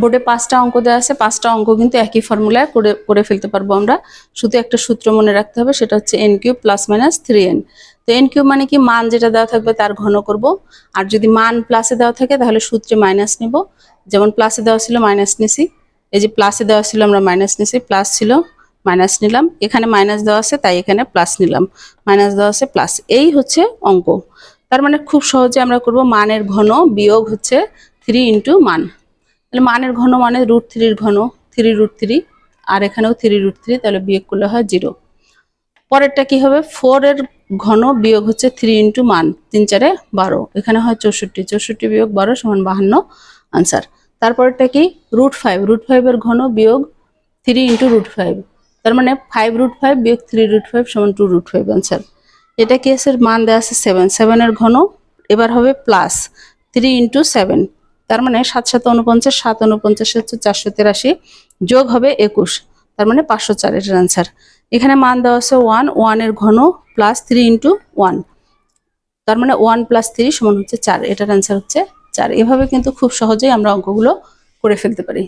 বোর্ডে পাঁচটা অঙ্ক দেওয়া আছে, পাঁচটা অঙ্ক কিন্তু একই ফর্মুলায় করে করে ফেলতে পারব আমরা। শুধু একটা সূত্র মনে রাখতে হবে, সেটা হচ্ছে N cube plus minus three N তো এন কিউব মানে কি? মান যেটা দেওয়া থাকবে তার ঘন করব। আর যদি মান প্লাসে দেওয়া থাকে, তাহলে সূত্রে মাইনাস নেব। যেমন প্লাসে দেওয়া ছিল মাইনাস নিছি। এই যে প্লাসে দেওয়া ছিল, আমরা মাইনাস নিছি প্লাস ছিল মাইনাস নিলাম। এখানে মাইনাস দেওয়া আছে, তাই এখানে প্লাস নিলাম। মাইনাস দেওয়া আছে প্লাস এই হচ্ছে অঙ্ক। তার মানে খুব সহজে আমরা করব মানের ঘন বিয়োগ হচ্ছে থ্রি ইন্টু মান। তাহলে মানের ঘন মানে রুট থ্রির ঘন থ্রি রুট থ্রি আর এখানেও থ্রি রুট থ্রি তাহলে বিয়োগ করলে হয় জিরো পরেরটা কি হবে? ফোর এর ঘন বিয়োগ হচ্ছে থ্রি ইন্টু মান, তিন চারে বারো। এখানে হয় চৌষট্টি চৌষট্টি বিয়োগ বারো সমান বাহান্ন আনসার তারপরেরটা কি? রুট ফাইভ রুট ফাইভের ঘন বিয়োগ থ্রি ইন্টু রুট ফাইভ তার মানে ফাইভ রুট ফাইভ বিয়োগ থ্রি রুট ফাইভ সমান টু রুট ফাইভ আনসার এটা কি আছে? মান দেওয়া আছে সেভেন সেভেনের ঘন, এবার হবে প্লাস থ্রি ইন্টু সেভেন তার মানে সাত সাত উনপঞ্চাশ সাত উনপঞ্চাশ হচ্ছে চারশো তেরাশি, যোগ হবে একুশ। তার মানে পাঁচশো চার এটার আনসার এখানে মান দেওয়া আছে ওয়ান ওয়ানের ঘন প্লাস থ্রি ইন্টু ওয়ান তার মানে ওয়ান প্লাস থ্রি সমান হচ্ছে চার। এটার অ্যান্সার হচ্ছে চার। এভাবে কিন্তু খুব সহজেই আমরা অঙ্কগুলো করে ফেলতে পারি।